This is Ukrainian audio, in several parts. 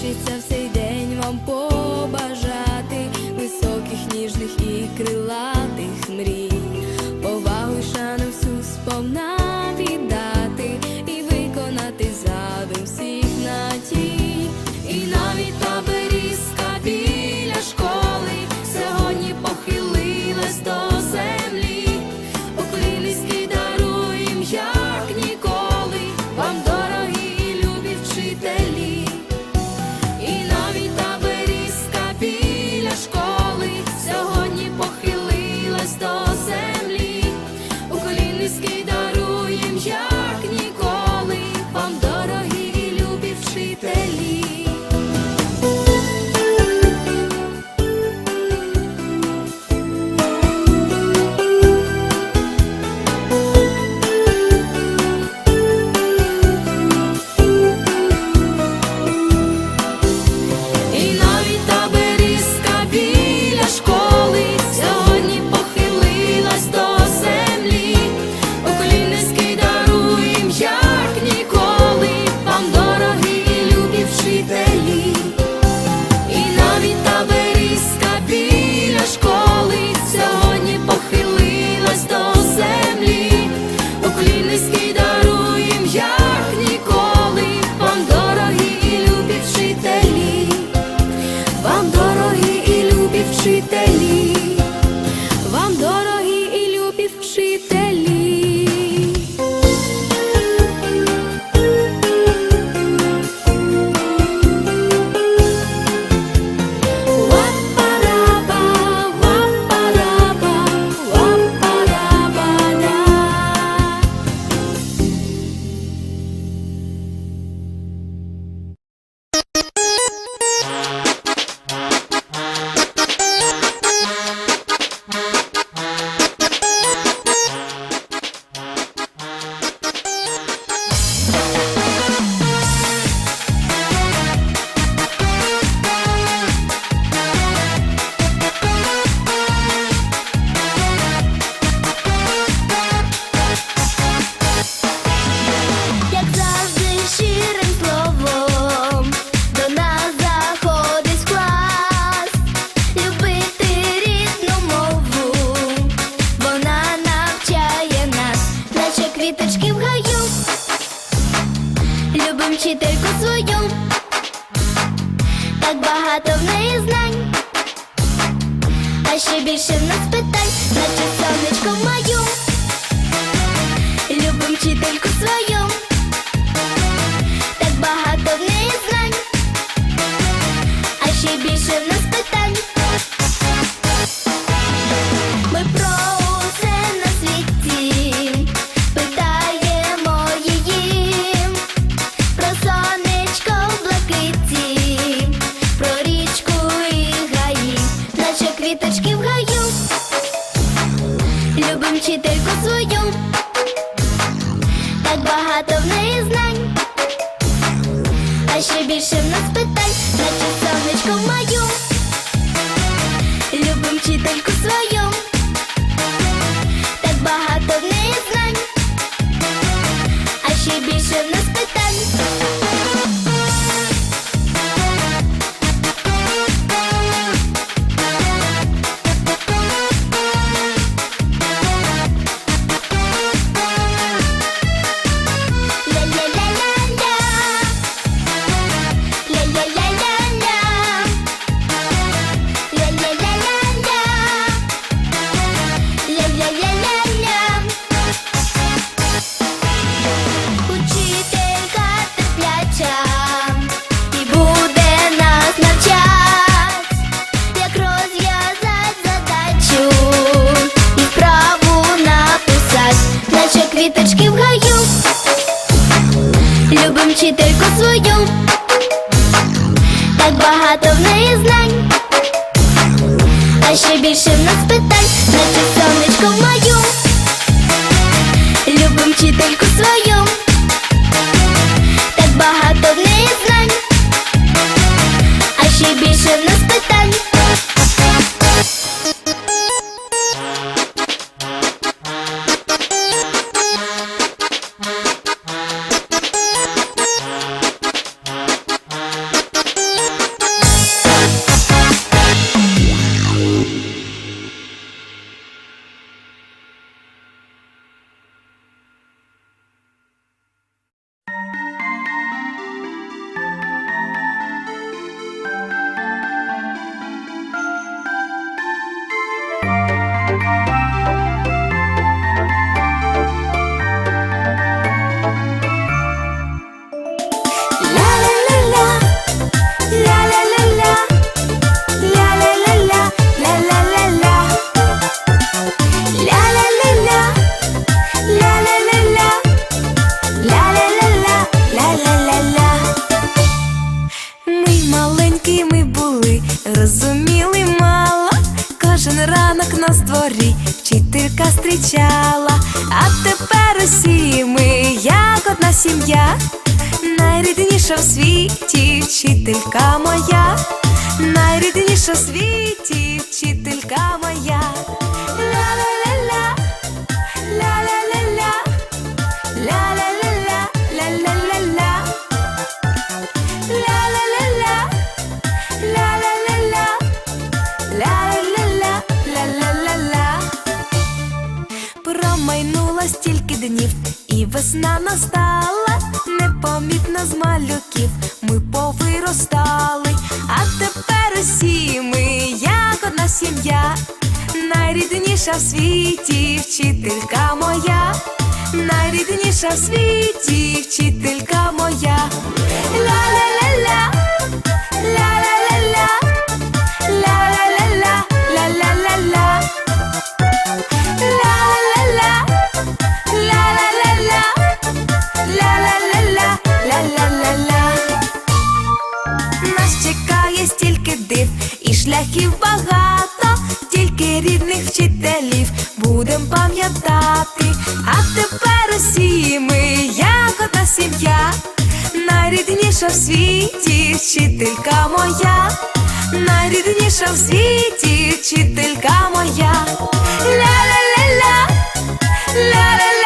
sheets of sea. книжку свою, так багато в неї знань, а ще більше в нас питань, наче сонечко мою, любим вчительку свою. Найрідніша в світі вчителька моя, найрідніша в світі вчителька моя. Промайнуло стільки днів, і весна настала, непомітно з малюків. Ми повиростали, а тепер усі ми, як одна сім'я, найрідніша в світі вчителька моя, найрідніша в світі вчителька моя. Ла-ла-ла-ла, ла-ла-ла-ла, і багато, тільки рідних вчителів будем пам'ятати. А тепер усі ми, як одна сім'я, найрідніша в світі вчителька моя, найрідніша в світі вчителька моя. Ла-ла-ла-ла, ла-ла-ла-ла,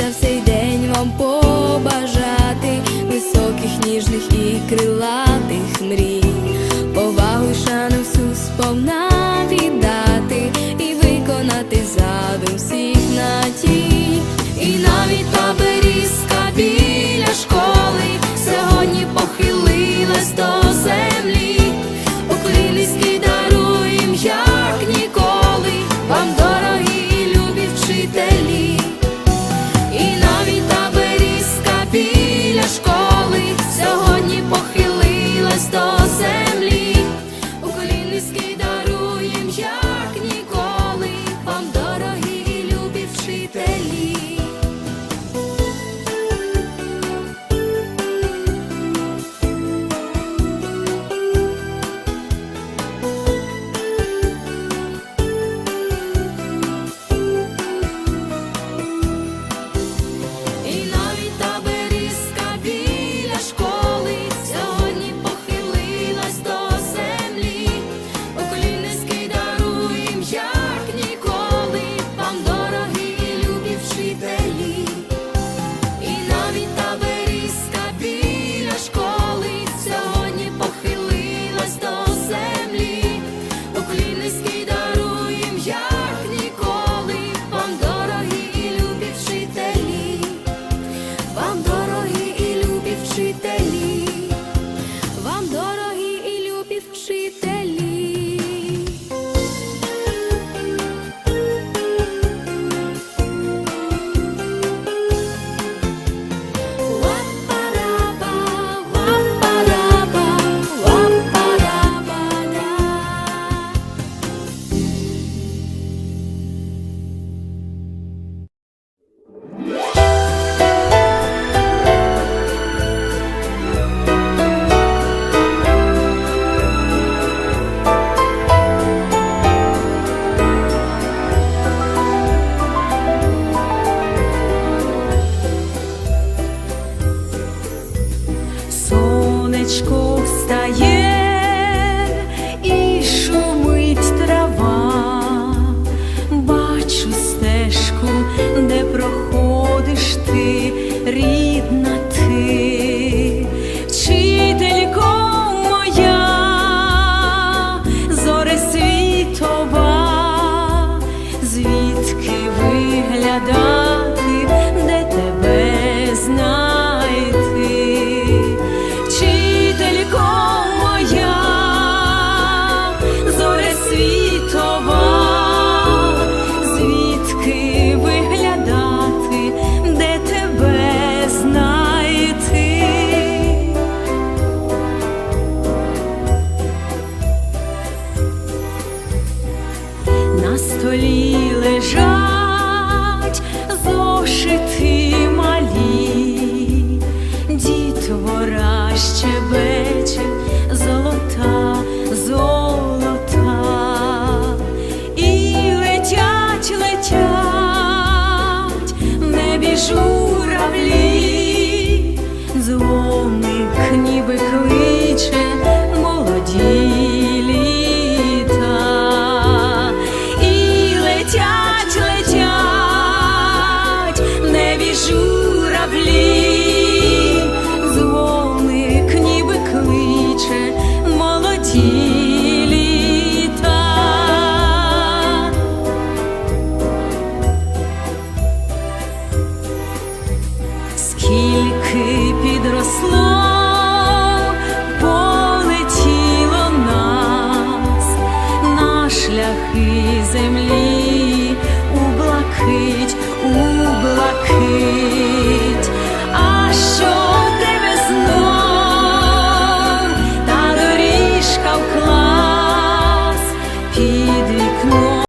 хочеться всей день вам побажати високих, ніжних і крилатих